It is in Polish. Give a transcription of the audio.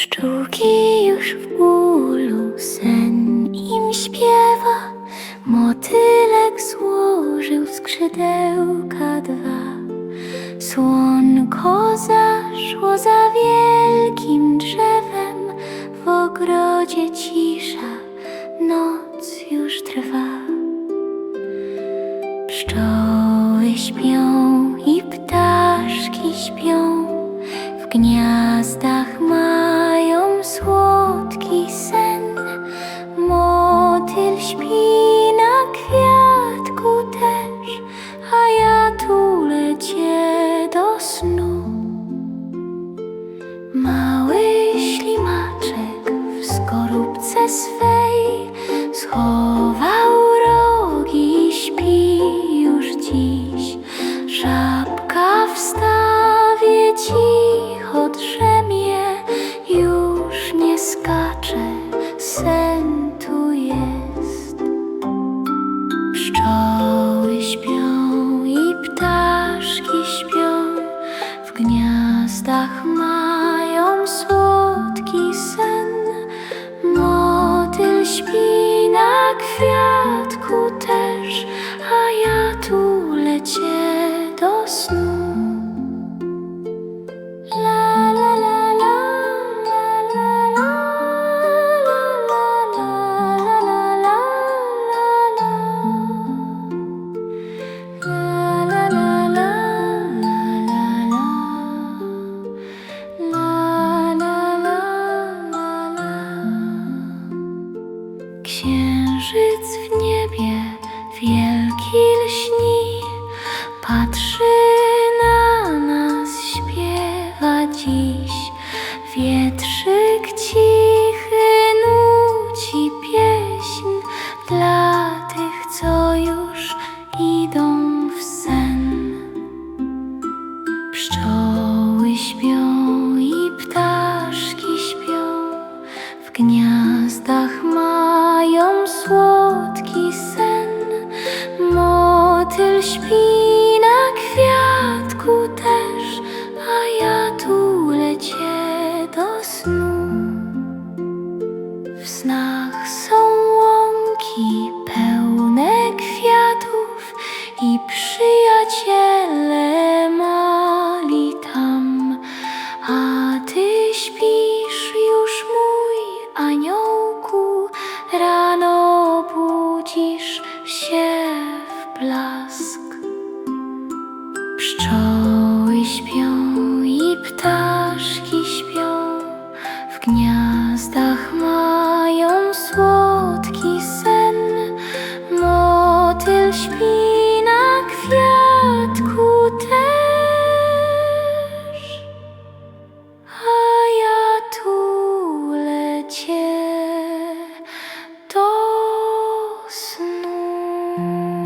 Pszczółki już w bólu sen im śpiewa. Motylek złożył skrzydełka dwa. Słonko zaszło za wielkim drzewem. W ogrodzie cisza, noc już trwa. Pszczoły śpią i ptaszki śpią, w gniazdach Mały ślimaczek w skorupce swej schował rogi i śpi już dziś. Żabka w stawie cicho drzemie, już nie skacze, sen tu jest. Pszczoły śpią i ptaszki śpią, w gniazdach słodki sen. Motyl śpi na kwiatku też, a ja tulę cię Księżyc w niebie wielki lśni Patrzy na nas, śpiewa dziś. Wietrzyk cichy nuci pieśń Dla tych, co już idą w sen. Pszczoły śpią i ptaszki śpią, w gniazdach słodki sen. Motyl śpi na kwiatku też, a ja tulę cię do snu. W snach są łąki pełne kwiatów i przyjaciele blask. Pszczoły śpią i ptaszki śpią, w gniazdach mają słodki sen. Motyl śpi na kwiatku też, a ja tu lecię do snu.